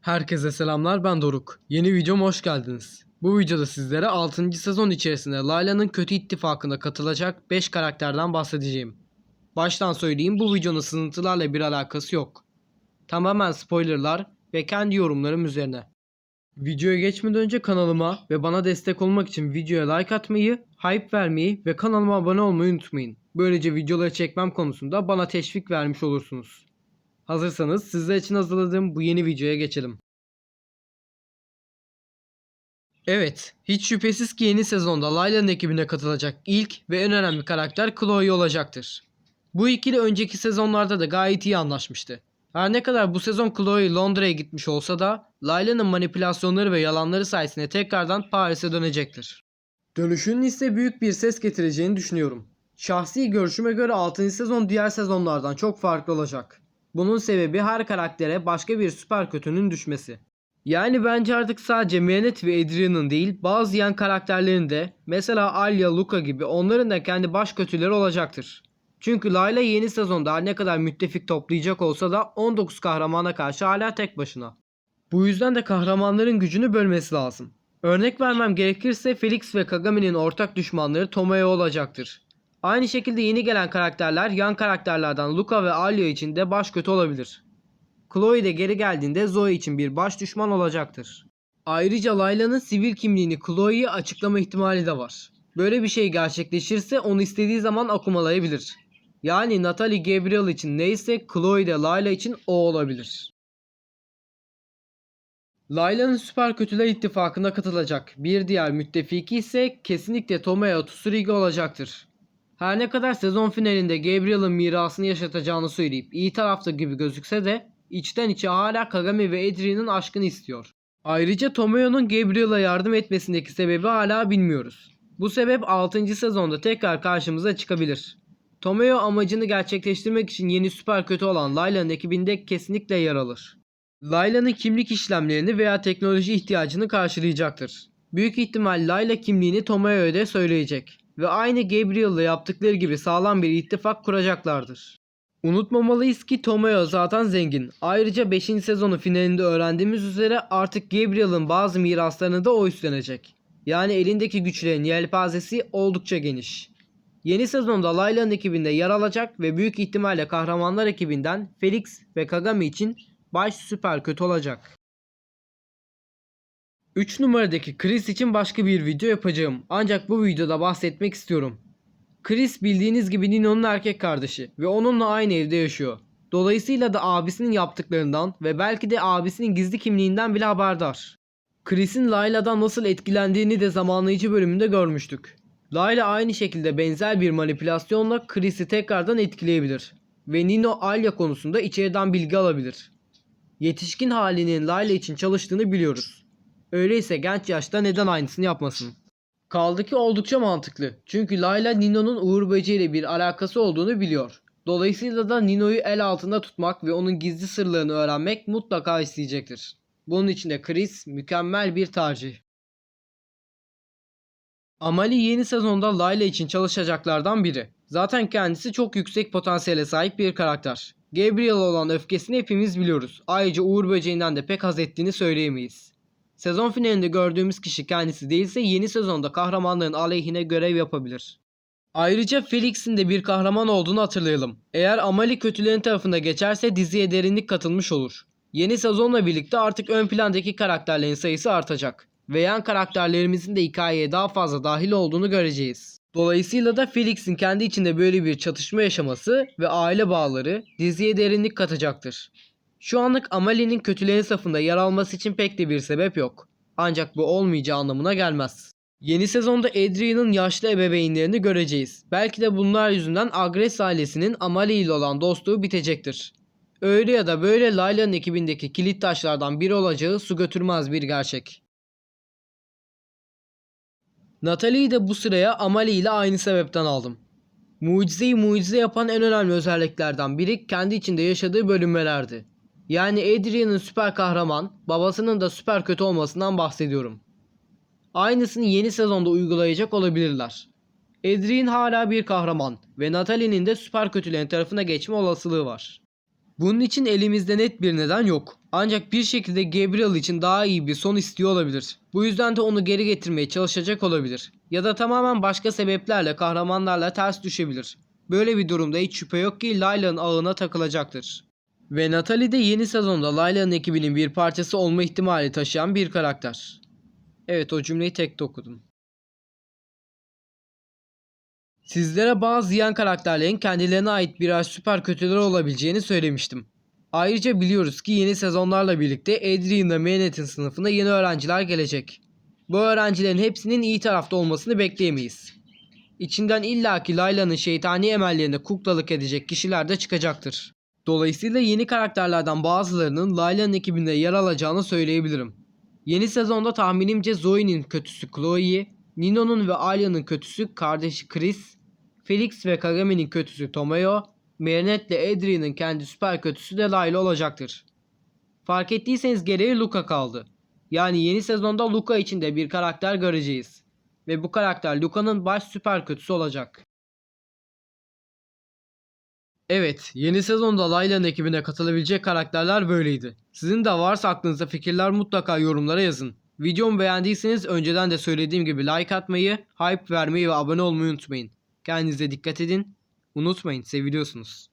Herkese selamlar ben Doruk. Yeni videoma hoş geldiniz. Bu videoda sizlere 6. sezon içerisinde Layla'nın kötü ittifakına katılacak 5 karakterden bahsedeceğim. Baştan söyleyeyim bu videonun sızıntılarla bir alakası yok. Tamamen spoilerlar ve kendi yorumlarım üzerine. Videoya geçmeden önce kanalıma ve bana destek olmak için videoya like atmayı, hype vermeyi ve kanalıma abone olmayı unutmayın. Böylece videoları çekmem konusunda bana teşvik vermiş olursunuz. Hazırsanız sizler için hazırladığım bu yeni videoya geçelim. Evet, hiç şüphesiz ki yeni sezonda Layla'nın ekibine katılacak ilk ve en önemli karakter Chloe olacaktır. Bu ikili önceki sezonlarda da gayet iyi anlaşmıştı. Her ne kadar bu sezon Chloe Londra'ya gitmiş olsa da Layla'nın manipülasyonları ve yalanları sayesinde tekrardan Paris'e dönecektir. Dönüşünün ise büyük bir ses getireceğini düşünüyorum. Şahsi görüşüme göre 6. sezon diğer sezonlardan çok farklı olacak. Bunun sebebi her karaktere başka bir süper kötünün düşmesi. Yani bence artık sadece Manet ve Adrian'ın değil bazı yan karakterlerin de mesela Alya, Luca gibi onların da kendi baş kötüleri olacaktır. Çünkü Layla yeni sezonda ne kadar müttefik toplayacak olsa da 19 kahramana karşı hala tek başına. Bu yüzden de kahramanların gücünü bölmesi lazım. Örnek vermem gerekirse Felix ve Kagami'nin ortak düşmanları Tomoe olacaktır. Aynı şekilde yeni gelen karakterler yan karakterlerden Luca ve Alya için de baş kötü olabilir. Chloe de geri geldiğinde Zoe için bir baş düşman olacaktır. Ayrıca Layla'nın sivil kimliğini Chloe'ye açıklama ihtimali de var. Böyle bir şey gerçekleşirse onu istediği zaman akumalayabilir. Yani Natalie Gabriel için neyse Chloe de Layla için o olabilir. Layla'nın süper kötüler ittifakına katılacak bir diğer müttefiki ise kesinlikle Tomoya Tsurigi olacaktır. Her ne kadar sezon finalinde Gabriel'ın mirasını yaşatacağını söyleyip iyi tarafta gibi gözükse de içten içe hala Kagami ve Adrian'ın aşkını istiyor. Ayrıca Tomoyo'nun Gabriel'a yardım etmesindeki sebebi hala bilmiyoruz. Bu sebep 6. sezonda tekrar karşımıza çıkabilir. Tomoyo amacını gerçekleştirmek için yeni süper kötü olan Layla'nın ekibinde kesinlikle yer alır. Layla'nın kimlik işlemlerini veya teknoloji ihtiyacını karşılayacaktır. Büyük ihtimal Layla kimliğini Tomoyo'ya da söyleyecek ve aynı Gabriel'la yaptıkları gibi sağlam bir ittifak kuracaklardır. Unutmamalıyız ki Tomoyo zaten zengin. Ayrıca 5. sezonun finalinde öğrendiğimiz üzere artık Gabriel'ın bazı miraslarını da o üstlenecek. Yani elindeki güçlerin yelpazesi oldukça geniş. Yeni sezonda Layla'nın ekibinde yer alacak ve büyük ihtimalle kahramanlar ekibinden Felix ve Kagami için baş süper kötü olacak. 3 numaradaki Chris için başka bir video yapacağım. Ancak bu videoda bahsetmek istiyorum. Chris bildiğiniz gibi Nino'nun erkek kardeşi ve onunla aynı evde yaşıyor. Dolayısıyla da abisinin yaptıklarından ve belki de abisinin gizli kimliğinden bile haberdar. Chris'in Layla'dan nasıl etkilendiğini de zamanlayıcı bölümünde görmüştük. Layla aynı şekilde benzer bir manipülasyonla Chris'i tekrardan etkileyebilir ve Nino Alya konusunda içeriden bilgi alabilir. Yetişkin halinin Layla için çalıştığını biliyoruz. Öyleyse genç yaşta neden aynısını yapmasın? Kaldı ki oldukça mantıklı. Çünkü Layla Nino'nun Uğur Böceği ile bir alakası olduğunu biliyor. Dolayısıyla da Nino'yu el altında tutmak ve onun gizli sırlarını öğrenmek mutlaka isteyecektir. Bunun için de Chris mükemmel bir tercih. Amali yeni sezonda Layla için çalışacaklardan biri. Zaten kendisi çok yüksek potansiyele sahip bir karakter. Gabriel olan öfkesini hepimiz biliyoruz. Ayrıca Uğur Böceği'nden de pek haz ettiğini söyleyemeyiz. Sezon finalinde gördüğümüz kişi kendisi değilse yeni sezonda kahramanların aleyhine görev yapabilir. Ayrıca Felix'in de bir kahraman olduğunu hatırlayalım. Eğer Amali kötülerin tarafında geçerse diziye derinlik katılmış olur. Yeni sezonla birlikte artık ön plandaki karakterlerin sayısı artacak ve yan karakterlerimizin de hikayeye daha fazla dahil olduğunu göreceğiz. Dolayısıyla da Felix'in kendi içinde böyle bir çatışma yaşaması ve aile bağları diziye derinlik katacaktır. Şu anlık Amalie'nin kötülerin safında yer alması için pek de bir sebep yok. Ancak bu olmayacağı anlamına gelmez. Yeni sezonda Adrian'ın yaşlı ebeveynlerini göreceğiz. Belki de bunlar yüzünden Agres ailesinin Amalie ile olan dostluğu bitecektir. Öyle ya da böyle Layla'nın ekibindeki kilit taşlardan biri olacağı su götürmez bir gerçek. Natalie'yi de bu sıraya Amalie ile aynı sebepten aldım. Mucizeyi mucize yapan en önemli özelliklerden biri kendi içinde yaşadığı bölünmelerdi. Yani Adrian'ın süper kahraman, babasının da süper kötü olmasından bahsediyorum. Aynısını yeni sezonda uygulayacak olabilirler. Adrian hala bir kahraman ve Natalie'nin de süper kötülerin tarafına geçme olasılığı var. Bunun için elimizde net bir neden yok. Ancak bir şekilde Gabriel için daha iyi bir son istiyor olabilir. Bu yüzden de onu geri getirmeye çalışacak olabilir. Ya da tamamen başka sebeplerle kahramanlarla ters düşebilir. Böyle bir durumda hiç şüphe yok ki Layla'nın ağına takılacaktır. Ve Natalie de yeni sezonda Layla'nın ekibinin bir parçası olma ihtimali taşıyan bir karakter. Evet o cümleyi tek okudum. Sizlere bazı yan karakterlerin kendilerine ait birer süper kötüler olabileceğini söylemiştim. Ayrıca biliyoruz ki yeni sezonlarla birlikte Adrian ve Manhattan sınıfına yeni öğrenciler gelecek. Bu öğrencilerin hepsinin iyi tarafta olmasını bekleyemeyiz. İçinden illaki Layla'nın şeytani emellerine kuklalık edecek kişiler de çıkacaktır. Dolayısıyla yeni karakterlerden bazılarının Layla'nın ekibinde yer alacağını söyleyebilirim. Yeni sezonda tahminimce Zoe'nin kötüsü Chloe'yi, Nino'nun ve Alya'nın kötüsü kardeşi Chris, Felix ve Kagame'nin kötüsü Tomoyo, Marinette ile Adrian'ın kendi süper kötüsü de Layla olacaktır. Fark ettiyseniz geriye Luca kaldı. Yani yeni sezonda Luca için de bir karakter göreceğiz. Ve bu karakter Luca'nın baş süper kötüsü olacak. Evet, yeni sezonda Layla'nın ekibine katılabilecek karakterler böyleydi. Sizin de varsa aklınızda fikirler mutlaka yorumlara yazın. Videomu beğendiyseniz önceden de söylediğim gibi like atmayı, hype vermeyi ve abone olmayı unutmayın. Kendinize dikkat edin. Unutmayın, seviliyorsunuz.